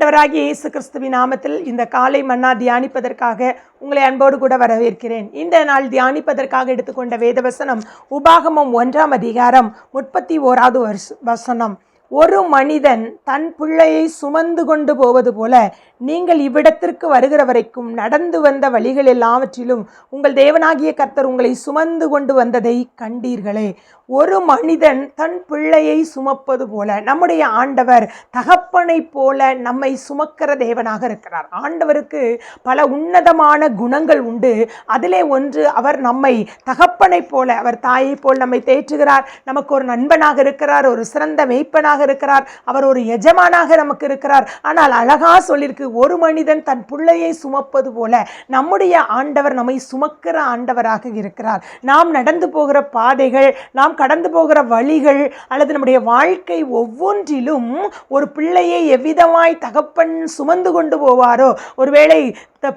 ஆண்டவராகி இயேசு கிறிஸ்துவின் நாமத்தில் இந்த காலை மன்னா தியானிப்பதற்காக உங்களை அன்போடு கூட வரவேற்கிறேன். இந்த நாள் தியானிப்பதற்காக எடுத்துக்கொண்ட வேதவசனம் உபாகமம் ஒன்றாம் அதிகாரம் முப்பத்தி ஓராவது வருஷ வசனம். ஒரு மனிதன் தன் பிள்ளையை சுமந்து கொண்டு போவது போல நீங்கள் இவ்விடத்திற்கு வருகிற வரைக்கும் நடந்து வந்த வழிகள் எல்லாவற்றிலும் உங்கள் தேவனாகிய கர்த்தர் உங்களை சுமந்து கொண்டு வந்ததை கண்டீர்களே. ஒரு மனிதன் தன் பிள்ளையை சுமப்பது போல நம்முடைய ஆண்டவர் தகப்பனைப் போல நம்மை சுமக்கிற தேவனாக இருக்கிறார். ஆண்டவருக்கு பல உன்னதமான குணங்கள் உண்டு. அதிலே ஒன்று அவர் நம்மை தகப்பனைப் போல அவர் தாயைப் போல் நம்மை தேற்றுகிறார். நமக்கு ஒரு நண்பனாக இருக்கிறார் ஒரு சிறந்த மெய்ப்பனாக இருக்கிறார். அவர் ஒரு எஜமானாக நமக்கு இருக்கிறார். ஆனால் அழகா சொல்லியிருக்கு ஒரு மனிதன் தன் பிள்ளையை சுமப்பது போல நம்முடைய ஆண்டவர் நம்மை சுமக்கிற ஆண்டவராக இருக்கிறார். நாம் நடந்து போகிற பாதைகள் நாம் கடந்து போகிற வழிகள் அல்லது நம்முடைய வாழ்க்கை ஒவ்வொன்றிலும் ஒரு பிள்ளையை எவ்விதமாய் தகப்பன் சுமந்து கொண்டு போவாரோ ஒருவேளை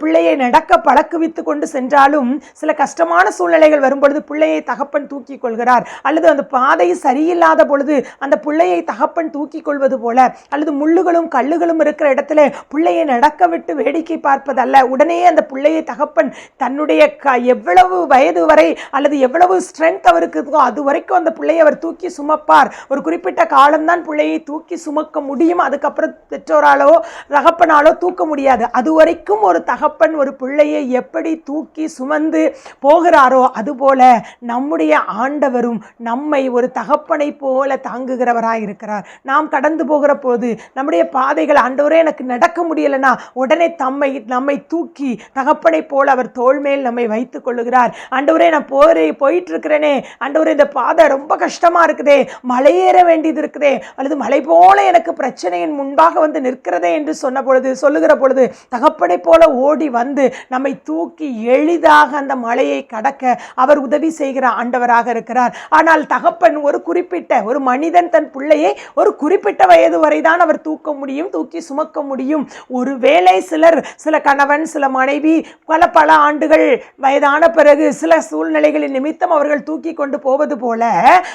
பிள்ளையை நடக்க பழக்குவித்து கொண்டு சென்றாலும் சில கஷ்டமான சூழ்நிலைகள் வரும்பொழுது பிள்ளையை தகப்பன் தூக்கி கொள்கிறார். அல்லது அந்த பாதை சரியில்லாத பொழுது அந்த பிள்ளையை தகப்பன் தகப்பன் தூக்கி கொள்வது போல அல்லது முள்ளுகளும் கல்லுகளும் இருக்கிற இடத்துல பிள்ளையை நடக்க விட்டு வேடிக்கை பார்ப்பதல்ல உடனே அந்த பிள்ளையை தகப்பன் தன்னுடைய க எவ்வளவு வயது வரை அல்லது எவ்வளவு ஸ்ட்ரென்த் அவருக்கு இருக்கோ அது வரைக்கும் அந்த பிள்ளையை அவர் தூக்கி சுமப்பார். ஒரு குறிப்பிட்ட காலம்தான் பிள்ளையை தூக்கி சுமக்க முடியும். அதுக்கப்புறம் பெற்றோராலோ தகப்பனாலோ தூக்க முடியாது. அது வரைக்கும் ஒரு தகப்பன் ஒரு பிள்ளையை எப்படி தூக்கி சுமந்து போகிறாரோ அதுபோல நம்முடைய ஆண்டவரும் நம்மை ஒரு தகப்பனை போல தாங்குகிறவராக இருக்கிறார் நாம் கடந்து போகிற போது நம்முடைய பாதைகள் ஆண்டவரே எனக்கு நடக்க முடியலனா உடனே தம்மை நம்மை தூக்கி தகப்பனை போல் அவர் தோள் மேல் நம்மை வைத்துக் கொள்ளுகிறார். ஆண்டவரே நான் போரே போயிட்டு இருக்கிறேனே ஆண்டவரே இந்த பாதை ரொம்ப கஷ்டமாக இருக்குதே. மலையேற வேண்டியது இருக்குதே. அல்லது மலை போல எனக்கு பிரச்சனையின் முன்பாக வந்து நிற்கிறதே என்று சொன்ன பொழுது சொல்லுகிற பொழுது தகப்பனை போல ஓடி வந்து நம்மை தூக்கி எளிதாக அந்த மலையை கடக்க அவர் உதவி செய்கிற ஆண்டவராக இருக்கிறார். ஆனால் தகப்பன் ஒரு குறிப்பிட்ட ஒரு மனிதன் தன் பிள்ளையை ஒரு குறிப்பிட்ட வயது வரைதான் அவர் தூக்க முடியும் தூக்கி சுமக்க முடியும். ஒருவேளை சிலர் சில கணவன் சில மனைவி பல பல ஆண்டுகள் வயதான பிறகு சில சூழ்நிலைகளின் நிமித்தம் அவர்கள் தூக்கி கொண்டு போவது போல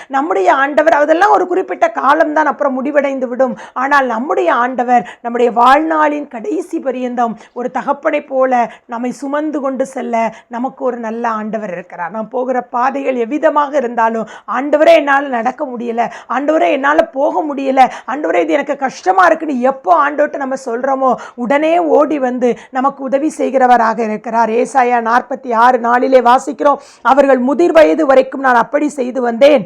நம்முடைய ஆண்டவர் அதெல்லாம் ஒரு குறிப்பிட்ட காலம்தான் அப்புறம் முடிவடைந்து விடும் ஆனால் நம்முடைய ஆண்டவர் நம்முடைய வாழ்நாளின் கடைசி பரியந்தம் ஒரு தகப்பனை போல நம்மை சுமந்து கொண்டு செல்ல நமக்கு ஒரு நல்ல ஆண்டவர் இருக்கிறார். நாம் போகிற பாதைகள் எவ்விதமாக இருந்தாலும் ஆண்டவரே என்னால் நடக்க முடியலை ஆண்டவரே என்னால் போக முடியல. ஆண்டவரே இது எனக்கு கஷ்டமா இருக்குன்னு எப்போ ஆண்டோட்டு நம்ம சொல்றோமோ உடனே ஓடி வந்து நமக்கு உதவி செய்கிறவராக இருக்கிறார். ஏசாயா நாற்பத்தி ஆறு நாளிலே வாசிக்கிறோம் அவர்கள் முதிர் வயது வரைக்கும் நான் அப்படி செய்து வந்தேன்.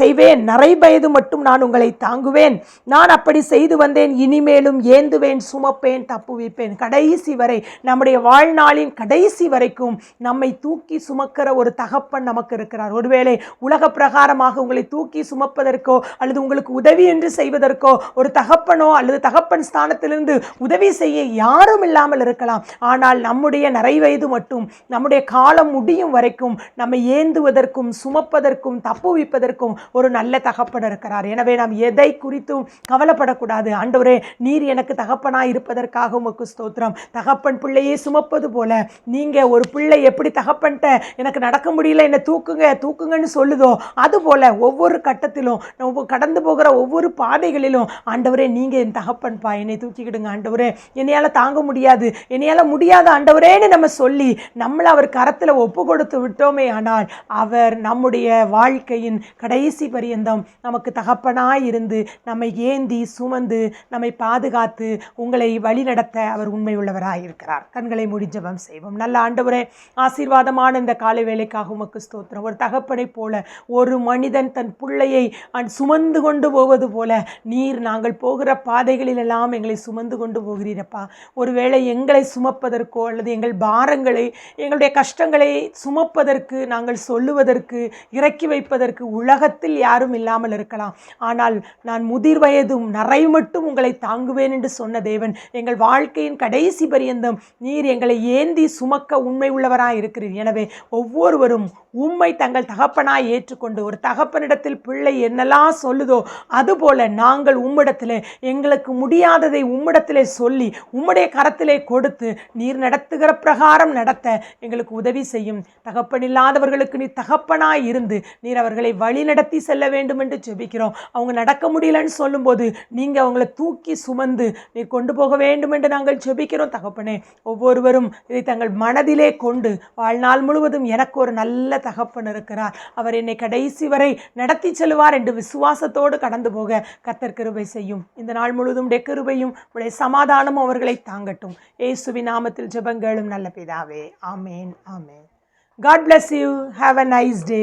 செய்வேன். நரை வயது மட்டும் நான் உங்களை தாங்குவேன். நான் அப்படி செய்து வந்தேன். இனிமேலும் ஏந்துவேன் சுமப்பேன் தப்புவிப்பேன் கடைசி வரை நம்முடைய வாழ்நாளின் கடைசி வரைக்கும் நம்மை தூக்கி சுமக்கிற ஒரு தகப்பன் நமக்கு இருக்கிறார். ஒருவேளை உலக பிரகாரமாக உங்களை தூக்கி சுமப்பதற்கோ அல்லது உங்களுக்கு உதவி என்று செய்வதற்கோ ஒரு தகப்பனோ அல்லது தகப்பன் ஸ்தானத்திலிருந்து உதவி செய்ய யாரும் இல்லாமல் இருக்கலாம். ஆனால் நம்முடைய நிறைவயது மட்டும் நம்முடைய காலம் முடியும் வரைக்கும் நம்மை ஏந்துவதற்கும் சுமப்பதற்கும் தப்புவிப்பதற்கும் ஒரு நல்ல தகப்பன் இருக்கிறார். எனவே நாம் எதை குறித்தும் கவலைப்படக்கூடாது. ஆண்டவரே நீர் எனக்கு தகப்பனாக இருப்பதற்காக உமக்கு ஸ்தோத்திரம். தகப்பன் பிள்ளையை சுமப்பது போல நீங்க ஒரு பிள்ளை எப்படி தகப்பன்ட்ட எனக்கு நடக்க முடியல என்னை தூக்குங்க தூக்குங்கன்னு சொல்லுதோ அதுபோல ஒவ்வொரு கட்டத்திலும் நம்ம கடந்து போகிற ஒவ்வொரு ஒவ்வொரு பாதைகளிலும் ஆண்டவரே நீங்கள் என் தகப்பன்பா என்னை தூக்கிக்கிடுங்க. ஆண்டவரே என்னையால் தாங்க முடியாது. என்னையால் முடியாத ஆண்டவரேன்னு நம்ம சொல்லி நம்மளை அவர் கரத்தில் ஒப்பு கொடுத்து விட்டோமே ஆனால் அவர் நம்முடைய வாழ்க்கையின் கடைசி பரியந்தம் நமக்கு தகப்பனாய் இருந்து நம்மை ஏந்தி சுமந்து நம்மை பாதுகாத்து உங்களை வழிநடத்த அவர் உண்மை உள்ளவராக இருக்கிறார். கண்களை முடிஞ்சபம் செய்வோம். நல்ல ஆண்டவரே ஆசீர்வாதமான இந்த காலை வேலைக்காக உமக்கு ஸ்தோத்திரம். ஒரு தகப்பனைப் போல ஒரு மனிதன் தன் பிள்ளையை அன் சுமந்து கொண்டு போவது போல நீர் நாங்கள் போகிற பாதைகளில் எல்லாம் எங்களை சுமந்து கொண்டு போகிறீரப்பா. ஒருவேளை எங்களை சுமப்பதற்கோ அல்லது எங்கள் பாரங்களை எங்களுடைய கஷ்டங்களை சுமப்பதற்கு நாங்கள் சொல்லுவதற்கு இறக்கி வைப்பதற்கு உலகத்தில் யாரும் இல்லாமல் இருக்கலாம். ஆனால் நான் முதிர் வயதும் நரை மட்டும் உங்களை தாங்குவேன் என்று சொன்ன தேவன் எங்கள் வாழ்க்கையின் கடைசி பரியந்தம் நீர் எங்களை ஏந்தி சுமக்க உண்மை உள்ளவராக இருக்கிறீர். எனவே ஒவ்வொருவரும் உண்மை தங்கள் தகப்பனாய் ஏற்றுக்கொண்டு ஒரு தகப்பனிடத்தில் பிள்ளை என்னெல்லாம் சொல்லுதோ அது அதுபோல நாங்கள் உம்மிடத்தில் எங்களுக்கு முடியாததை உம்மிடத்திலே சொல்லி உம்முடைய கரத்திலே கொடுத்து நீர் நடத்துகிற பிரகாரம் நடத்த எங்களுக்கு உதவி செய்யும். தகப்பனில்லாதவர்களுக்கு நீ தகப்பனாய் இருந்து நீர் அவர்களை வழி நடத்தி செல்ல வேண்டும் என்று ஜெபிக்கிறோம். அவங்க நடக்க முடியலன்னு சொல்லும்போது நீங்கள் அவங்கள தூக்கி சுமந்து நீர் கொண்டு போக வேண்டும் என்று நாங்கள் ஜெபிக்கிறோம் தகப்பனே. ஒவ்வொருவரும் இதை தங்கள் மனதிலே கொண்டு வாழ்நாள் முழுவதும் எனக்கு ஒரு நல்ல தகப்பன் இருக்கிறார். அவர் என்னை கடைசி வரை நடத்தி செல்வார் என்று விசுவாசத்தோடு கடந்து போக கத்தர் கிருபை செய்யும். இந்த நாள் முழுவதும் உடைய கிருபையும் உடைய சமாதானமும் அவர்களை தாங்கட்டும். ஏசுவி நாமத்தில் ஜெபங்களும் நல்ல பிதாவே. Amen amen. God bless you have a nice day